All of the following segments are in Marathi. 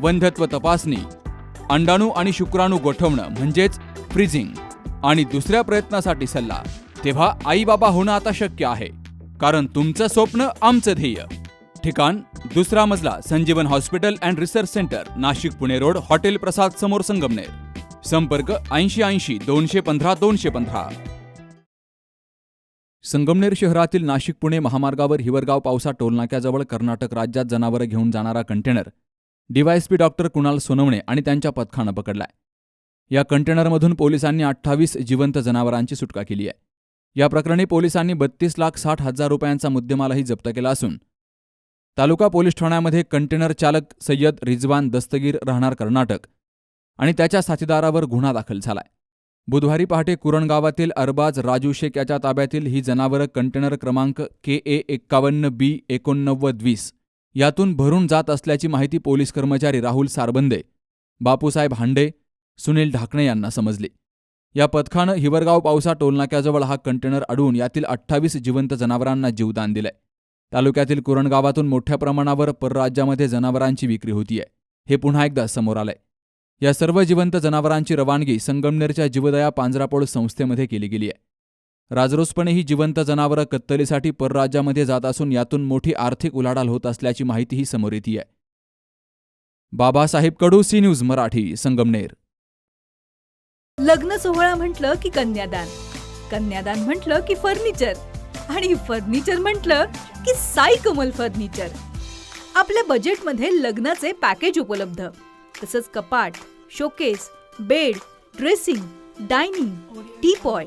वंध्यत्व तपासणी अंडाणू आणि शुक्राणू गोठवणं म्हणजेच फ्रीजिंग आणि दुसऱ्या प्रयत्नासाठी सल्ला तेव्हा आई बाबा होणं आता शक्य आहे कारण तुमचं स्वप्न आमचं ध्येय. ठिकाण दुसरा मजला Sanjeevan hospital and research centre Nashik Pune road hotel Prasad समोर संगमनेर. संपर्क ऐंशी ऐंशी दोनशे पंधरा दोनशे पंधरा. संगमनेर शहरातील नाशिक पुणे महामार्गावर हिवरगाव पावसा टोलनाक्याजवळ कर्नाटक राज्यात जनावरं घेऊन जाणारा container DYSP doctor Kunal Sonawane आणि त्यांच्या पथकानं पकडलाय. या कंटेनरमधून पोलिसांनी अठ्ठावीस जिवंत जनावरांची सुटका केली आहे. या प्रकरणी पोलिसांनी बत्तीस लाख साठ हजार रुपयांचा मुद्देमालही जप्त केला असून तालुका पोलीस ठाण्यामध्ये कंटेनर चालक सय्यद रिजवान दस्तगीर राहणार कर्नाटक आणि त्याच्या साथीदारावर गुन्हा दाखल झालाय. बुधवारी पहाटे कुरणगावातील अरबाज राजू शेख याच्या ताब्यातील ही जनावरं कंटेनर क्रमांक के ए एक्कावन्न बी एकोणनव्वद वीस यातून भरून जात असल्याची माहिती पोलीस कर्मचारी राहुल सारबंदे बापूसाहेब हांडे सुनील ढाकणे यांना समजली. या पथकानं हिवरगाव पावसा टोलनाक्याजवळ हा कंटेनर अडवून यातील अठ्ठावीस जिवंत जनावरांना जीवदान दिलंय. तालुक्यातील कुरणगावातून मोठ्या प्रमाणावर परराज्यामध्ये जनावरांची विक्री होतीये. हे पुन्हा एकदा समोर आलंय. या सर्व जिवंत जनावरांची रवानगी संगमनेरच्या जीवदया पांजरापोळ संस्थेमध्ये केली गेली आहे राजरोसपणे ही जिवंत जनावरं कत्तलीसाठी परराज्यामध्ये जात असून यातून मोठी आर्थिक उलाढाल होत असल्याची माहितीही समोर येते बाबासाहेब कडू सी न्यूज मराठी संगमनेर. लग्न सोहळा म्हटलं की कन्यादान कन्यादान म्हटलं की फर्निचर आणि फर्निचर म्हटलं की साई कमल फर्निचर. आपल्या बजेटमध्ये लग्नाचे पॅकेज उपलब्ध तसंच कपाट showcase bed dressing dining teapoy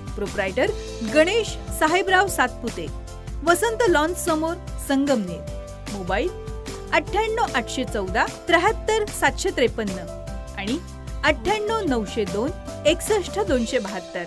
proprietor Ganesh Sahebrao Satpute Vasant lawns समोर संगमनेर मोबाईल अठ्ठ्याण्णव आठशे चौदा त्र्याहत्तर सातशे त्रेपन्न आणि अठ्ठ्याण्णव नऊशे दोन एकसष्ट दोनशे बहात्तर.